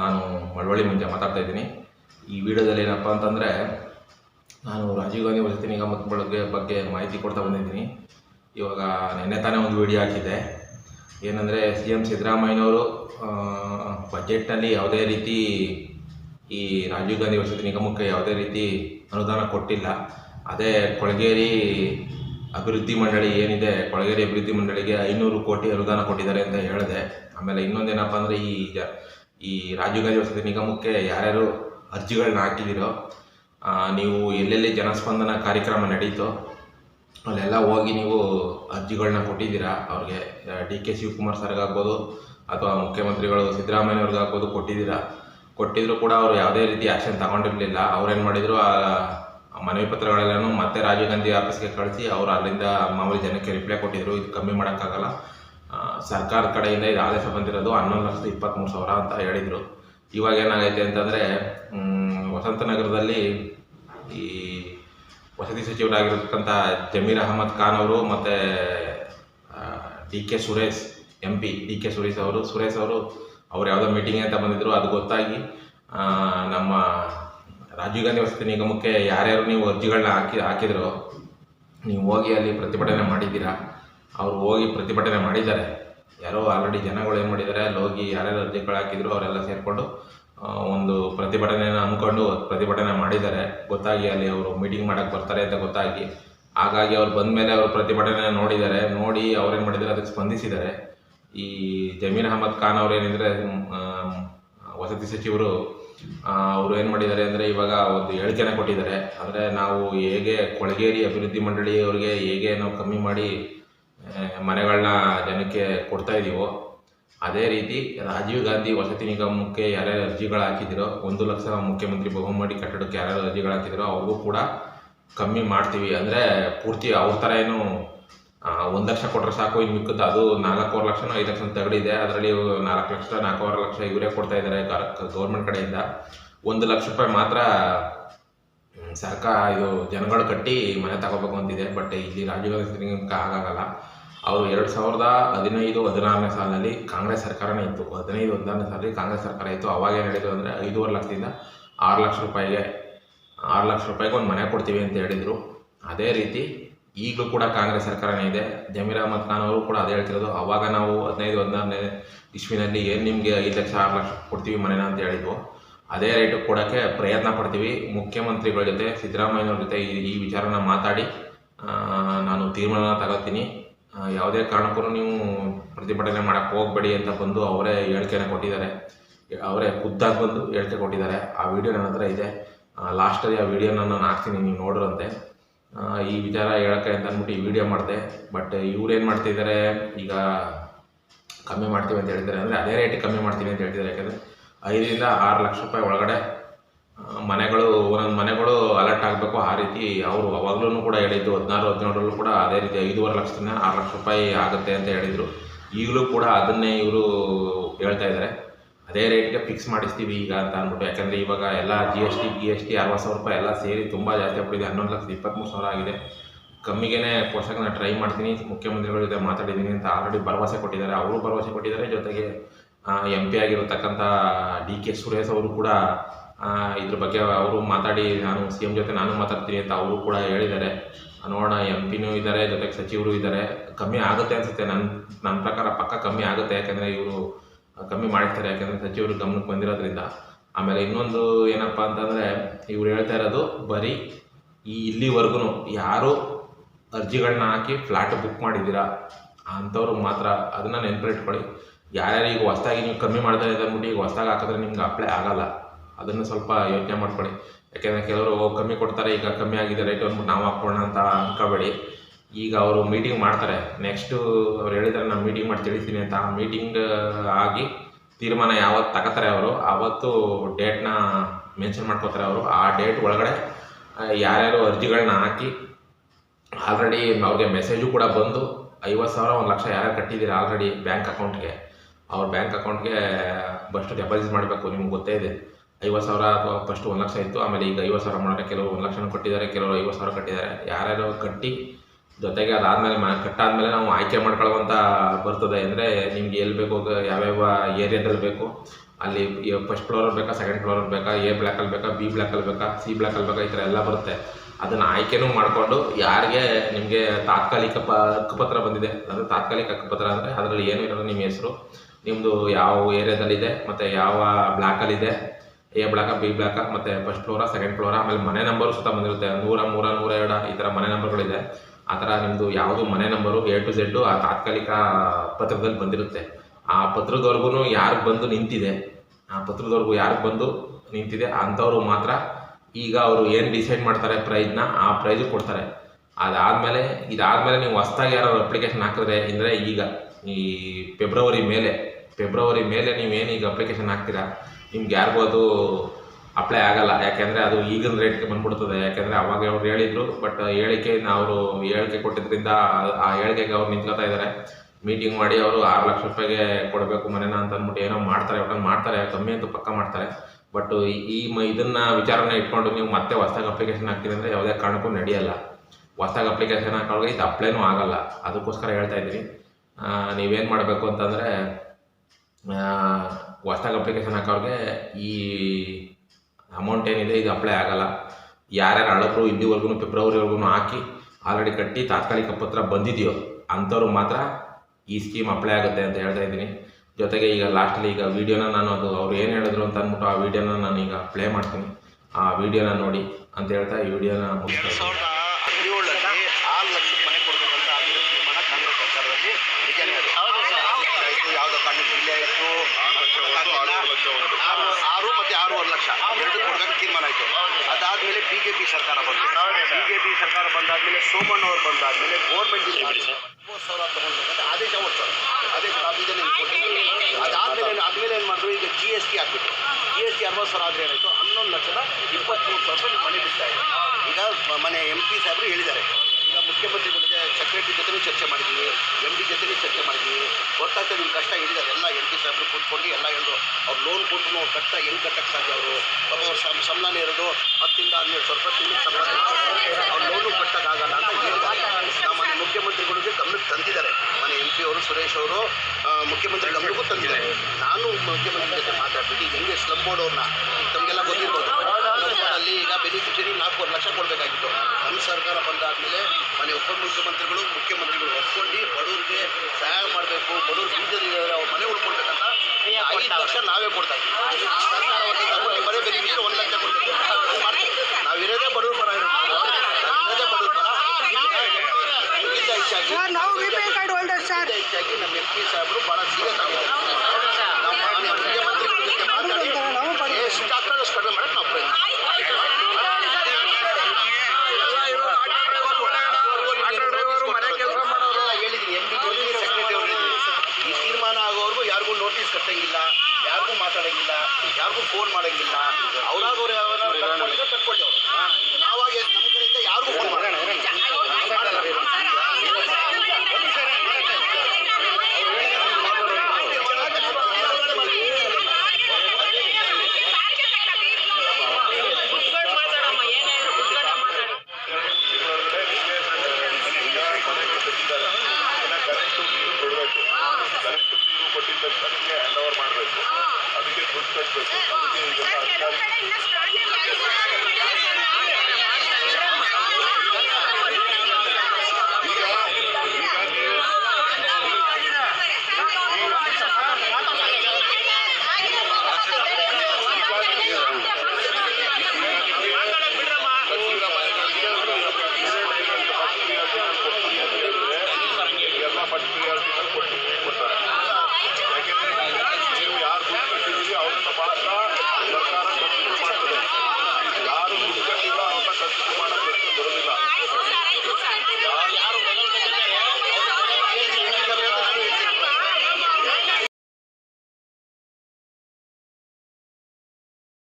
ನಾನು ಮಳವಳ್ಳಿ ಮುಂಜೆ ಮಾತಾಡ್ತಾ ಇದ್ದೀನಿ. ಈ ವಿಡಿಯೋದಲ್ಲಿ ಏನಪ್ಪ ಅಂತಂದರೆ, ನಾನು ರಾಜೀವ್ ಗಾಂಧಿ ವಸತಿ ನಿಗಮದ ಬಗ್ಗೆ ಬಗ್ಗೆ ಮಾಹಿತಿ ಕೊಡ್ತಾ ಬಂದಿದ್ದೀನಿ. ಇವಾಗ ನಿನ್ನೆ ತಾನೇ ಒಂದು ವಿಡಿಯೋ ಹಾಕಿದೆ ಏನಂದರೆ ಸಿ ಎಂ ಸಿದ್ದರಾಮಯ್ಯನವರು ಬಜೆಟ್ನಲ್ಲಿ ಯಾವುದೇ ರೀತಿ ಈ ರಾಜೀವ್ ಗಾಂಧಿ ವಸತಿ ನಿಗಮಕ್ಕೆ ಯಾವುದೇ ರೀತಿ ಅನುದಾನ ಕೊಟ್ಟಿಲ್ಲ. ಅದೇ ಕೊಳಗೇರಿ ಅಭಿವೃದ್ಧಿ ಮಂಡಳಿ ಏನಿದೆ, ಕೊಳಗೇರಿ ಅಭಿವೃದ್ಧಿ ಮಂಡಳಿಗೆ ಐನೂರು ಕೋಟಿ ಅನುದಾನ ಕೊಟ್ಟಿದ್ದಾರೆ ಅಂತ ಹೇಳಿದೆ. ಆಮೇಲೆ ಇನ್ನೊಂದೇನಪ್ಪ ಅಂದರೆ ಈ ಈ ರಾಜೀವ್ ಗಾಂಧಿ ವಸತಿ ನಿಗಮಕ್ಕೆ ಯಾರ್ಯಾರು ಅರ್ಜಿಗಳನ್ನ ಹಾಕಿದಿರೋ ನೀವು ಎಲ್ಲೆಲ್ಲಿ ಜನಸ್ಪಂದನ ಕಾರ್ಯಕ್ರಮ ನಡೀತೋ, ಅಲ್ಲೆಲ್ಲ ಹೋಗಿ ನೀವು ಅರ್ಜಿಗಳನ್ನ ಕೊಟ್ಟಿದ್ದೀರಾ, ಅವ್ರಿಗೆ ಡಿ ಕೆ ಶಿವಕುಮಾರ್ ಸರ್ಗಾಗ್ಬೋದು ಅಥವಾ ಮುಖ್ಯಮಂತ್ರಿಗಳು ಸಿದ್ದರಾಮಯ್ಯವ್ರಿಗಾಗ್ಬೋದು ಕೊಟ್ಟಿದ್ದೀರಾ. ಕೊಟ್ಟಿದ್ರು ಕೂಡ ಅವರು ಯಾವುದೇ ರೀತಿ ಆ್ಯಕ್ಷನ್ ತಗೊಂಡಿರಲಿಲ್ಲ. ಅವ್ರೇನು ಮಾಡಿದ್ರು, ಆ ಮನವಿ ಪತ್ರಗಳೆಲ್ಲನೂ ಮತ್ತೆ ರಾಜೀವ್ ಗಾಂಧಿ ಆಫೀಸ್ಗೆ ಕಳಿಸಿ ಅವರು ಅಲ್ಲಿಂದ ಮಾಮೂಲಿ ಜನಕ್ಕೆ ರಿಪ್ಲೈ ಕೊಟ್ಟಿದ್ರು. ಇದು ಕಮ್ಮಿ ಮಾಡೋಕ್ಕಾಗಲ್ಲ. ಆ, ಸರ್ಕಾರದ ಕಡೆಯಿಂದ ಇದು ಆದೇಶ ಬಂದಿರೋದು ಹನ್ನೊಂದು ಲಕ್ಷದ ಇಪ್ಪತ್ತ್ಮೂರು ಸಾವಿರ ಅಂತ ಹೇಳಿದರು. ಇವಾಗ ಏನಾಗೈತೆ ಅಂತಂದರೆ ವಸಂತನಗರದಲ್ಲಿ ಈ ವಸತಿ ಸಚಿವರಾಗಿರ್ತಕ್ಕಂಥ ಜಮೀರ್ ಅಹಮದ್ ಖಾನ್ ಅವರು ಮತ್ತು D K Suresh M P D K Suresh ಅವರು ಸುರೇಶ್ ಅವರು ಅವ್ರು ಯಾವುದೋ ಮೀಟಿಂಗ್ ಅಂತ ಬಂದಿದ್ರು. ಅದು ಗೊತ್ತಾಗಿ ನಮ್ಮ ರಾಜೀವ್ ಗಾಂಧಿ ವಸತಿ ನಿಗಮಕ್ಕೆ ಯಾರ್ಯಾರು ನೀವು ಅರ್ಜಿಗಳನ್ನ ಹಾಕಿ, ಹಾಕಿದ್ರು, ನೀವು ಹೋಗಿ ಅಲ್ಲಿ ಪ್ರತಿಭಟನೆ ಮಾಡಿದ್ದೀರಾ? ಅವ್ರು ಹೋಗಿ ಪ್ರತಿಭಟನೆ ಮಾಡಿದ್ದಾರೆ. ಯಾರೋ ಆಲ್ರೆಡಿ ಜನಗಳು ಏನು ಮಾಡಿದ್ದಾರೆ? ಅಲ್ಲಿ ಹೋಗಿ ಯಾರ್ಯಾರು ಅರ್ಜಿಗಳು ಹಾಕಿದ್ರು ಅವರೆಲ್ಲ ಸೇರಿಕೊಂಡು ಒಂದು ಪ್ರತಿಭಟನೆಯನ್ನು ಅಂದ್ಕೊಂಡು ಪ್ರತಿಭಟನೆ ಮಾಡಿದ್ದಾರೆ. ಗೊತ್ತಾಗಿ ಅಲ್ಲಿ ಅವರು ಮೀಟಿಂಗ್ ಮಾಡೋಕ್ಕೆ ಬರ್ತಾರೆ ಅಂತ ಗೊತ್ತಾಗಿ. ಹಾಗಾಗಿ ಅವ್ರು ಬಂದ ಮೇಲೆ ಅವರು ಪ್ರತಿಭಟನೆ ನೋಡಿದ್ದಾರೆ. ನೋಡಿ ಅವ್ರೇನು ಮಾಡಿದ್ದಾರೆ? ಅದಕ್ಕೆ ಸ್ಪಂದಿಸಿದ್ದಾರೆ. ಈ ಜಮೀರ್ ಅಹಮದ್ ಖಾನ್ ಅವ್ರು ವಸತಿ ಸಚಿವರು ಅವರು ಏನು ಮಾಡಿದ್ದಾರೆ ಅಂದರೆ ಇವಾಗ ಒಂದು ಹೇಳಿಕೆನ ಕೊಟ್ಟಿದ್ದಾರೆ. ಅಂದರೆ ನಾವು ಹೇಗೆ ಕೊಳಗೇರಿ ಅಭಿವೃದ್ಧಿ ಮಂಡಳಿಯವರಿಗೆ ಹೇಗೆ ನಾವು ಕಮ್ಮಿ ಮಾಡಿ ಮನೆಗಳನ್ನ ಜನಕ್ಕೆ ಕೊಡ್ತಾ ಇದ್ದೀವೋ ಅದೇ ರೀತಿ ರಾಜೀವ್ ಗಾಂಧಿ ವಸತಿ ನಿಗಮಕ್ಕೆ ಯಾರ್ಯಾರು ಅರ್ಜಿಗಳು ಹಾಕಿದಿರೋ, ಒಂದು ಲಕ್ಷ ಮುಖ್ಯಮಂತ್ರಿ ಬಹುಮಡಿ ಕಟ್ಟಡಕ್ಕೆ ಯಾರ್ಯಾರು ಅರ್ಜಿಗಳು ಹಾಕಿದಿರೋ, ಅವ್ರಿಗೂ ಕೂಡ ಕಮ್ಮಿ ಮಾಡ್ತೀವಿ. ಅಂದರೆ ಪೂರ್ತಿ ಅವ್ರ ಥರ ಏನು ಒಂದು ಲಕ್ಷ ಕೊಟ್ಟರೆ ಸಾಕು ಇನ್ನು ಮಿಕ್ಕದ್ದು ಅದು ನಾಲ್ಕೂವರೆ ಲಕ್ಷನೋ ಐದು ಲಕ್ಷ ತಗಡಿದೆ ಅದರಲ್ಲಿ ನಾಲ್ಕು ಲಕ್ಷ, ನಾಲ್ಕೂವರೆ ಲಕ್ಷ ಇವರೇ ಕೊಡ್ತಾ ಇದ್ದಾರೆ ಗೌರ್ಮೆಂಟ್ ಕಡೆಯಿಂದ. ಒಂದು ಲಕ್ಷ ರೂಪಾಯಿ ಮಾತ್ರ ಸರ್ಕಾರ ಇದು ಜನಗಳು ಕಟ್ಟಿ ಮನೆ ತಗೋಬೇಕು ಅಂತಿದೆ. ಬಟ್ ಇಲ್ಲಿ ರಾಜೀವ್ ಗಾಂಧಿ ಆಗಾಗಲ್ಲ ಅವರು ಎರಡು ಸಾವಿರದ ಹದಿನೈದು, ಹದಿನಾರನೇ ಸಾಲಿನಲ್ಲಿ ಕಾಂಗ್ರೆಸ್ ಸರ್ಕಾರನೇ ಇತ್ತು. ಹದಿನೈದು ಹದಿನಾರನೇ ಸಾಲಲ್ಲಿ ಕಾಂಗ್ರೆಸ್ ಸರ್ಕಾರ ಇತ್ತು. ಅವಾಗ ಏನು ಹೇಳಿದ್ರು ಅಂದರೆ ಐದೂವರೆ ಲಕ್ಷದಿಂದ ಆರು ಲಕ್ಷ ರೂಪಾಯಿಗೆ, ಆರು ಲಕ್ಷ ರೂಪಾಯಿಗೆ ಒಂದು ಮನೆ ಕೊಡ್ತೀವಿ ಅಂತ ಹೇಳಿದರು. ಅದೇ ರೀತಿ ಈಗಲೂ ಕೂಡ ಕಾಂಗ್ರೆಸ್ ಸರ್ಕಾರನೇ ಇದೆ. ಜಮೀರ್ ಅಹಮದ್ ಖಾನ್ ಅವರು ಕೂಡ ಅದೇ ಹೇಳ್ತಿರೋದು. ಅವಾಗ ನಾವು ಹದಿನೈದು, ಹದಿನಾರನೇ ಇಸ್ವಿನಲ್ಲಿ ಏನು ನಿಮಗೆ ಐದು ಲಕ್ಷ, ಆರು ಲಕ್ಷ ಕೊಡ್ತೀವಿ ಮನೇನ ಅಂತ ಹೇಳಿದ್ವು. ಅದೇ ರೇಟು ಕೊಡೋಕ್ಕೆ ಪ್ರಯತ್ನ ಪಡ್ತೀವಿ. ಮುಖ್ಯಮಂತ್ರಿಗಳ ಜೊತೆ, ಸಿದ್ದರಾಮಯ್ಯನವ್ರ ಜೊತೆ ಈ ಈ ವಿಚಾರನ ಮಾತಾಡಿ ನಾನು ತೀರ್ಮಾನ ತಗೋತೀನಿ. ಯಾವುದೇ ಕಾರಣಕ್ಕೂ ನೀವು ಪ್ರತಿಭಟನೆ ಮಾಡೋಕ್ಕೆ ಹೋಗಬೇಡಿ ಅಂತ ಬಂದು ಅವರೇ ಹೇಳಿಕೆನ ಕೊಟ್ಟಿದ್ದಾರೆ. ಅವರೇ ಖುದ್ದಾಗಿ ಬಂದು ಹೇಳಿಕೆ ಕೊಟ್ಟಿದ್ದಾರೆ. ಆ ವಿಡಿಯೋ ನನ್ನ ಹತ್ರ ಇದೆ. ಲಾಸ್ಟಲ್ಲಿ ಆ ವಿಡಿಯೋನ ನಾನು ಹಾಕ್ತೀನಿ. ನೀವು ನೋಡ್ರಂತೆ. ಈ ವಿಚಾರ ಹೇಳಕ್ಕೆ ಅಂತ ಅಂದ್ಬಿಟ್ಟು ಈ ವಿಡಿಯೋ ಮಾಡಿದೆ. ಬಟ್ ಇವ್ರು ಏನು ಮಾಡ್ತಿದ್ದಾರೆ ಈಗ ಕಮ್ಮಿ ಮಾಡ್ತೀವಿ ಅಂತ ಹೇಳ್ತಾರೆ ಅಂದರೆ ಅದೇ ರೇಟಿಗೆ ಕಮ್ಮಿ ಮಾಡ್ತೀವಿ ಅಂತ ಹೇಳ್ತಿದ್ದಾರೆ ಯಾಕಂದರೆ ಐದರಿಂದ ಆರು ಲಕ್ಷ ರೂಪಾಯಿ ಒಳಗಡೆ ಮನೆಗಳು, ಒಂದೊಂದು ಮನೆಗಳು ಅಲರ್ಟ್ ಆಗಬೇಕು ಆ ರೀತಿ ಅವರು ಅವಾಗಲೂ ಕೂಡ ಹೇಳಿದ್ದು. ಹದಿನಾರು, ಹದಿನೇಳರಲ್ಲೂ ಕೂಡ ಅದೇ ರೀತಿ ಐದೂವರೆ ಲಕ್ಷದಿಂದ ಆರು ಲಕ್ಷ ರೂಪಾಯಿ ಆಗುತ್ತೆ ಅಂತ ಹೇಳಿದರು. ಈಗಲೂ ಕೂಡ ಅದನ್ನೇ ಇವರು ಹೇಳ್ತಾ ಇದ್ದಾರೆ ಅದೇ ರೇಟ್ಗೆ ಫಿಕ್ಸ್ ಮಾಡಿಸ್ತೀವಿ ಈಗ ಅಂತ ಅಂದ್ಬಿಟ್ಟು. ಯಾಕಂದರೆ ಇವಾಗ ಎಲ್ಲ G S T G S T ಅರವತ್ತು ಸಾವಿರ ರೂಪಾಯಿ ಎಲ್ಲ ಸೇರಿ ತುಂಬ ಜಾಸ್ತಿ ಆಗ್ಬಿಟ್ಟಿದೆ. ಹನ್ನೊಂದು ಲಕ್ಷದ ಇಪ್ಪತ್ತ್ಮೂರು ಸಾವಿರ ಆಗಿದೆ. ಕಮ್ಮಿಗೆ ಕೊಡ್ಸೋಕೆ ನಾನು ಟ್ರೈ ಮಾಡ್ತೀನಿ. ಮುಖ್ಯಮಂತ್ರಿಗಳ ಜೊತೆ ಮಾತಾಡಿದ್ದೀನಿ ಅಂತ ಆಲ್ರೆಡಿ ಭರವಸೆ ಕೊಟ್ಟಿದ್ದಾರೆ. ಅವರು ಭರವಸೆ ಕೊಟ್ಟಿದ್ದಾರೆ. ಜೊತೆಗೆ ಎಂ ಪಿ ಆಗಿರತಕ್ಕಂಥ ಡಿ ಕೆ ಸುರೇಶ್ ಅವರು ಕೂಡ ಇದ್ರ ಬಗ್ಗೆ ಅವರು ಮಾತಾಡಿ, ನಾನು ಸಿ ಎಂ ಜೊತೆ ನಾನು ಮಾತಾಡ್ತೀನಿ ಅಂತ ಅವರು ಕೂಡ ಹೇಳಿದ್ದಾರೆ. ನೋಡೋಣ ಎಂ ಪಿನೂ ಇದ್ದಾರೆ, ಜೊತೆಗೆ ಸಚಿವರು ಇದ್ದಾರೆ. ಕಮ್ಮಿ ಆಗುತ್ತೆ ಅನಿಸುತ್ತೆ. ನನ್ನ ನನ್ನ ಪ್ರಕಾರ ಪಕ್ಕ ಕಮ್ಮಿ ಆಗುತ್ತೆ. ಯಾಕೆಂದರೆ ಇವರು ಕಮ್ಮಿ ಮಾಡಿರ್ತಾರೆ, ಯಾಕಂದರೆ ಸಚಿವರು ಗಮನಕ್ಕೆ ಬಂದಿರೋದ್ರಿಂದ. ಆಮೇಲೆ ಇನ್ನೊಂದು ಏನಪ್ಪ ಅಂತಂದರೆ, ಇವ್ರು ಹೇಳ್ತಾ ಇರೋದು, ಬರೀ ಈ ಇಲ್ಲಿವರೆಗೂ ಯಾರು ಅರ್ಜಿಗಳನ್ನ ಹಾಕಿ ಫ್ಲ್ಯಾಟ್ ಬುಕ್ ಮಾಡಿದ್ದೀರಾ ಅಂಥವ್ರು ಮಾತ್ರ ಅದನ್ನು ನೆನಪಿಟ್ಕೊಳ್ಳಿ. ಯಾರ್ಯಾರು ಈಗ ಹೊಸ್ದಾಗಿ ನೀವು ಕಮ್ಮಿ ಮಾಡ್ತಾರೆ ಅಂದ್ಬಿಟ್ಟು ಈಗ ಹೊಸ್ದಾಗಿ ಹಾಕಿದ್ರೆ ನಿಮ್ಗೆ ಅಪ್ಲೈ ಆಗಲ್ಲ. ಅದನ್ನು ಸ್ವಲ್ಪ ಯೋಚನೆ ಮಾಡ್ಕೊಳ್ಳಿ. ಯಾಕೆಂದರೆ ಕೆಲವರು ಕಮ್ಮಿ ಕೊಡ್ತಾರೆ, ಈಗ ಕಮ್ಮಿ ಆಗಿದೆ ರೇಟ್ ಅಂದ್ಬಿಟ್ಟು ನಾವು ಹಾಕ್ಕೊಳ್ಳೋಣ ಅಂತ ಅನ್ಕೋಬೇಡಿ. ಈಗ ಅವರು ಮೀಟಿಂಗ್ ಮಾಡ್ತಾರೆ. ನೆಕ್ಸ್ಟು ಅವ್ರು ಹೇಳಿದ್ದಾರೆ ನಾನು ಮೀಟಿಂಗ್ ಮಾಡಿ ತಿಳಿಸ್ತೀನಿ ಅಂತ. ಆ ಮೀಟಿಂಗ್ ಆಗಿ ತೀರ್ಮಾನ ಯಾವತ್ತು ತಗೋತಾರೆ ಅವರು ಆವತ್ತು ಡೇಟ್ನ ಮೆನ್ಷನ್ ಮಾಡ್ಕೋತಾರೆ ಅವರು. ಆ ಡೇಟ್ ಒಳಗಡೆ ಯಾರ್ಯಾರು ಅರ್ಜಿಗಳನ್ನ ಹಾಕಿ ಆಲ್ರೆಡಿ ಅವ್ರಿಗೆ ಮೆಸೇಜು ಕೂಡ ಬಂದು, ಐವತ್ತು ಸಾವಿರ, ಒಂದು ಲಕ್ಷ ಯಾರು ಕಟ್ಟಿದ್ದೀರಾ ಆಲ್ರೆಡಿ ಬ್ಯಾಂಕ್ ಅಕೌಂಟ್ಗೆ ಅವ್ರ ಬ್ಯಾಂಕ್ ಅಕೌಂಟ್ಗೆ ಫಸ್ಟ್ ಡೆಪಾಸಿಟ್ ಮಾಡಬೇಕು, ನಿಮ್ಗೆ ಗೊತ್ತೇ ಇದೆ. ಐವತ್ತು ಸಾವಿರ ಅಥವಾ ಫಸ್ಟ್ ಒಂದು ಲಕ್ಷ ಇತ್ತು, ಆಮೇಲೆ ಈಗ ಐವತ್ತು ಸಾವಿರ ಮಾಡೋಕ್ಕೆ ಕೆಲವರು ಒಂದು ಲಕ್ಷನೂ ಕೊಟ್ಟಿದ್ದಾರೆ, ಕೆಲವರು ಐವತ್ತು ಸಾವಿರ ಕಟ್ಟಿದ್ದಾರೆ. ಯಾರ್ಯಾರು ಕಟ್ಟಿ ಜೊತೆಗೆ ಅದಾದಮೇಲೆ ಮನೆ ಕಟ್ಟಾದ್ಮೇಲೆ ನಾವು ಆಯ್ಕೆ ಮಾಡ್ಕೊಳ್ಳುವಂಥ ಬರ್ತದೆ. ಅಂದರೆ ನಿಮ್ಗೆ ಎಲ್ಲಿ ಬೇಕು ಯಾವ್ಯಾವ ಏರಿಯಾದಲ್ಲಿ ಬೇಕು, ಅಲ್ಲಿ ಫಸ್ಟ್ ಫ್ಲೋರ್ ಬೇಕಾ ಸೆಕೆಂಡ್ ಫ್ಲೋರ್ ಬೇಕಾ ಎ ಬ್ಲ್ಯಾಕಲ್ಲಿ ಬೇಕಾ ಬಿ ಬ್ಲ್ಯಾಕಲ್ಲಿ ಬೇಕಾ ಸಿ ಬ್ಲ್ಯಾಕಲ್ಲಿ ಬೇಕಾ, ಈ ಥರ ಎಲ್ಲ ಬರುತ್ತೆ. ಅದನ್ನು ಆಯ್ಕೆನೂ ಮಾಡಿಕೊಂಡು ಯಾರಿಗೆ ನಿಮಗೆ ತಾತ್ಕಾಲಿಕ ಪ ಹಕ್ಕುಪತ್ರ ಬಂದಿದೆ, ಅಂದರೆ ತಾತ್ಕಾಲಿಕ ಹಕ್ಕುಪತ್ರ ಅಂದರೆ ಅದರಲ್ಲಿ ಏನು ಇರೋದು ನಿಮ್ಮ ಹೆಸರು ನಿಮ್ಮದು ಯಾವ ಏರಿಯಾದಲ್ಲಿದೆ ಮತ್ತು ಯಾವ ಬ್ಲ್ಯಾಕಲ್ಲಿದೆ ಎ ಬ್ಲಾಕ ಬಿ ಬ್ಲಾಕ್ ಮತ್ತು ಫಸ್ಟ್ ಫ್ಲೋರ ಸೆಕೆಂಡ್ ಫ್ಲೋರ ಆಮೇಲೆ ಮನೆ ನಂಬರು ಸುತ್ತ ಬಂದಿರುತ್ತೆ. ನೂರ ಮೂರ, ನೂರ ಎರಡ ಈ ಥರ ಮನೆ ನಂಬರ್ಗಳಿದೆ ಆ ಥರ ನಿಮ್ಮದು ಯಾವುದು ಮನೆ ನಂಬರು ಎ ಟು ಝೆಡ್ಡು ಆ ತಾತ್ಕಾಲಿಕ ಪತ್ರದಲ್ಲಿ ಬಂದಿರುತ್ತೆ. ಆ ಪತ್ರದವರೆಗೂ ಯಾರಿಗೆ ಬಂದು ನಿಂತಿದೆ, ಆ ಪತ್ರದವರೆಗೂ ಯಾರಿಗೆ ಬಂದು ನಿಂತಿದೆ ಅಂಥವ್ರು ಮಾತ್ರ ಈಗ ಅವರು ಏನು ಡಿಸೈಡ್ ಮಾಡ್ತಾರೆ ಪ್ರೈಸ್ನ ಆ ಪ್ರೈಸು ಕೊಡ್ತಾರೆ. ಅದಾದಮೇಲೆ, ಇದಾದಮೇಲೆ ನೀವು ಹೊಸ್ದಾಗಿ ಯಾರು ಅಪ್ಲಿಕೇಶನ್ ಹಾಕಿದ್ರೆ ಅಂದರೆ ಈಗ ಈ ಫೆಬ್ರವರಿ ಮೇಲೆ ಫೆಬ್ರವರಿ ಮೇಲೆ ನೀವೇನು ಈಗ ಅಪ್ಲಿಕೇಶನ್ ಹಾಕ್ತೀರಾ? ನಿಮ್ಗೆ ಯಾರಿಗೂ ಅದು ಅಪ್ಲೈ ಆಗಲ್ಲ. ಯಾಕೆಂದರೆ ಅದು ಈಗಿನ ರೇಟ್ಗೆ ಬಂದ್ಬಿಡ್ತದೆ. ಯಾಕೆಂದರೆ ಅವಾಗ ಅವ್ರು ಹೇಳಿದರು ಬಟ್ ಹೇಳಿಕೆನ ಅವರು ಹೇಳಿಕೆ ಕೊಟ್ಟಿದ್ದರಿಂದ ಆ- ಹೇಳಿಕೆಗೆ ಅವ್ರು ನಿಂತ್ಕೋತಾ ಇದ್ದಾರೆ ಮೀಟಿಂಗ್ ಮಾಡಿ ಅವರು ಆರು ಲಕ್ಷ ರೂಪಾಯಿಗೆ ಕೊಡಬೇಕು ಮನೇನ ಅಂತ ಅಂದ್ಬಿಟ್ಟು ಏನೋ ಮಾಡ್ತಾರೆ ಯಾಕಂದ್ರೆ ಮಾಡ್ತಾರೆ, ಕಮ್ಮಿ ಅಂತೂ ಪಕ್ಕ ಮಾಡ್ತಾರೆ. ಬಟ್ ಈ ಮ, ಇದನ್ನ ವಿಚಾರನ ಇಟ್ಕೊಂಡು ನೀವು ಮತ್ತೆ ಹೊಸ್ದಾಗಿ ಅಪ್ಲಿಕೇಶನ್ ಹಾಕ್ತೀರಿ ಅಂದರೆ ಯಾವುದೇ ಕಾರಣಕ್ಕೂ ನಡೆಯಲ್ಲ. ಹೊಸ್ದಾಗಿ ಅಪ್ಲಿಕೇಶನ್ ಹಾಕೋವಾಗ ಇದು ಅಪ್ಲೈನೂ ಆಗಲ್ಲ. ಅದಕ್ಕೋಸ್ಕರ ಹೇಳ್ತಾ ಇದ್ದೀನಿ. ನೀವೇನು ಮಾಡಬೇಕು ಅಂತಂದರೆ ಹೊಸ್ದಾಗಿ ಅಪ್ಲಿಕೇಶನ್ ಹಾಕೋರಿಗೆ ಈ ಅಮೌಂಟ್ ಏನಿದೆ, ಇದು ಅಪ್ಲೈ ಆಗಲ್ಲ. ಯಾರ್ಯಾರು ಅಳಕರು ಇಲ್ಲಿವರೆಗೂ ಫೆಬ್ರವರಿವರೆಗೂ ಹಾಕಿ ಆಲ್ರೆಡಿ ಕಟ್ಟಿ, ತಾತ್ಕಾಲಿಕ ಪತ್ರ ಬಂದಿದೆಯೋ, ಅಂಥವ್ರು ಮಾತ್ರ ಈ ಸ್ಕೀಮ್ ಅಪ್ಲೈ ಆಗುತ್ತೆ ಅಂತ ಹೇಳ್ತಾ ಇದ್ದೀನಿ. ಜೊತೆಗೆ ಈಗ ಲಾಸ್ಟಲ್ಲಿ ಈಗ ವೀಡಿಯೋನ ನಾನು ಅದು ಅವ್ರು ಏನು ಹೇಳಿದ್ರು ಅಂತ ಅಂದ್ಬಿಟ್ಟು ಆ ವೀಡಿಯೋನ ನಾನು ಈಗ ಪ್ಲೇ ಮಾಡ್ತೀನಿ. ಆ ವೀಡಿಯೋನ ನೋಡಿ ಅಂತ ಹೇಳ್ತಾ ಈ ವಿಡಿಯೋನ ಮುಗಿಸ್ತಾ ಎರಡ್ ಇದ್ದೀನಿ. ಸಾವಿರದ ಹದಿನೇಳರಲ್ಲಿ ಆರು ಲಕ್ಷಕ್ಕೆ ಮನೆ ಕೊಡಬೇಕಂತ ಆಗಿರೋ ತೀರ್ಮಾನ ಕಾಂಗ್ರೆಸ್ ಸರ್ಕಾರದಲ್ಲಿ ನಿಜನೇ ಅದು ಆಯ್ತು ಯಾವುದೋ ಕಾರಣಕ್ಕೆ ಜಿಲ್ಲೆ ಆಯಿತು ಆರು ಆರು ಮತ್ತೆ ಆರೂವರೆ ಲಕ್ಷ ಎರಡು ಕೊಡಬೇಕು ತೀರ್ಮಾನ ಆಯಿತು ಅದಾದ್ಮೇಲೆ ಬಿ ಜೆ ಪಿ ಸರ್ಕಾರ ಬಂತು. ಬಿ ಜೆ ಪಿ ಸರ್ಕಾರ ಬಂದಾದ್ಮೇಲೆ ಸೋಮಣ್ಣ ಅವ್ರು ಬಂದಾದ್ಮೇಲೆ ಗೌರ್ಮೆಂಟ್ ಆದೇಶ ಹೊಡ್ತಾರೆ ಆದೇಶ ಅದಾದ್ಮೇಲೆ ಆದ್ಮೇಲೆ ಏನು ಮಾಡಿದ್ರು? ಈಗ ಜಿ ಎಸ್ ಟಿ ಹಾಕ್ಬಿಟ್ಟು ಜಿ ಎಸ್ ಟಿ ಅರವತ್ತು ಸಾವಿರ ಆದರೆ ಏನಾಯಿತು? ಹನ್ನೊಂದು ಲಕ್ಷದ ಇಪ್ಪತ್ತ್ಮೂರು ಪರ್ಸೆಂಟ್ ಮನೆ ಬಿಡ್ತಾ ಇದೆ. ಈಗ ಮನೆ ಎಂ ಪಿ ಸಾಹೇಬರು ಹೇಳಿದ್ದಾರೆ. ಈಗ ಮುಖ್ಯಮಂತ್ರಿಗಳಿಗೆ ಸೆಕ್ರೆಟರಿ ಜೊತೆನೂ ಚರ್ಚೆ ಮಾಡಿದ್ದೀವಿ ಎಂ ಪಿ ಜೊತೆ ಚರ್ಚೆ ಮಾಡಿದ್ದೀವಿ ಗೊತ್ತಾಗ್ತದೆ ನಿಮ್ಮ ಕಷ್ಟ ಹೇಳಿದ್ದಾರೆ ಎಲ್ಲ ಎಲ್ ಪಿ ಕೂತ್ಕೊಂಡು ಎಲ್ಲ ಹೇಳಿದ್ರು ಅವ್ರು ಲೋನ್ ಕೊಟ್ಟು ಅವ್ರು ಕಟ್ಟ ಹೆಂಗ್ ಕಟ್ಟಕ್ಕೆ ಸಾಧ್ಯ ಅವರು? ಪಾಪ ಅವ್ರ ಸಂ ಸಂಬಳನೇ ಇರೋದು ಹತ್ತಿಂದ ಹನ್ನೆರಡು ಸಾವಿರ ರೂಪಾಯಿ ತಿಂಗಳು ಸಂಬಳ ಅವ್ರು ಲೋನು ಕಟ್ಟೋಕ್ಕಾಗಲ್ಲ ಅಂತ ನಮ್ಮ ಮುಖ್ಯಮಂತ್ರಿಗಳಿಗೆ ಗಮನಕ್ಕೆ ತಂದಿದ್ದಾರೆ. ಮನೆ ಎಂ ಪಿ ಅವರು, ಸುರೇಶ್ ಅವರು ಮುಖ್ಯಮಂತ್ರಿ ಗಮನಕ್ಕೂ ತಂದಿದ್ದಾರೆ. ನಾನು ಮುಖ್ಯಮಂತ್ರಿ ಜೊತೆ ಈಗ ಹೆಂಗೆ ಸ್ಲಮ್ ಬೋರ್ಡ್ ಗೊತ್ತಿರ್ಬೋದು ಅಲ್ಲಿ ಈಗ ಬೆನಿಫಿಷರಿ ನಾಲ್ಕೂವರೆ ಲಕ್ಷ ಕೊಡಬೇಕಾಗಿತ್ತು ನಮ್ಮ ಸರ್ಕಾರ ಬಂದಾದ್ಮೇಲೆ ಮನೆ ಉಪಮುಖ್ಯಮಂತ್ರಿಗಳು ಮುಖ್ಯಮಂತ್ರಿಗಳು ಒಪ್ಕೊಂಡು ಬಡವ್ರಿಗೆ ಸಹಾಯ ಮಾಡಬೇಕು ಬಡವ್ರು ಬೀಜದಲ್ಲಿ ಅವ್ರ ಮನೆ ಉಳ್ಕೊಳ್ಬೇಕಂತ ಐದು ಲಕ್ಷ ನಾವೇ ಕೊಡ್ತಾ ಇದ್ದೀವಿ ಬರೀ ಬೆನಿಫಿಷರಿ ಒಂದು ಲಕ್ಷ ಮಾಡ್ತೀವಿ. ನಾವಿರೋದೇ ಬಡವ್ರ ಪರ ಇರೋದು ನಾವಿರೋದೇ ಬಡವ್ರ ಪರ ಹೆಚ್ಚಾಗಿ ನಮ್ಮ ಎಂ ಪಿ ಸಾಹೇಬರು ಭಾಳ ಸೀರಿಯಸ್ ಆಗಿದ್ದಾರೆ ನಮ್ಮ ಮುಖ್ಯಮಂತ್ರಿಗಳ ಜೊತೆ ಮಾತಾಡಿ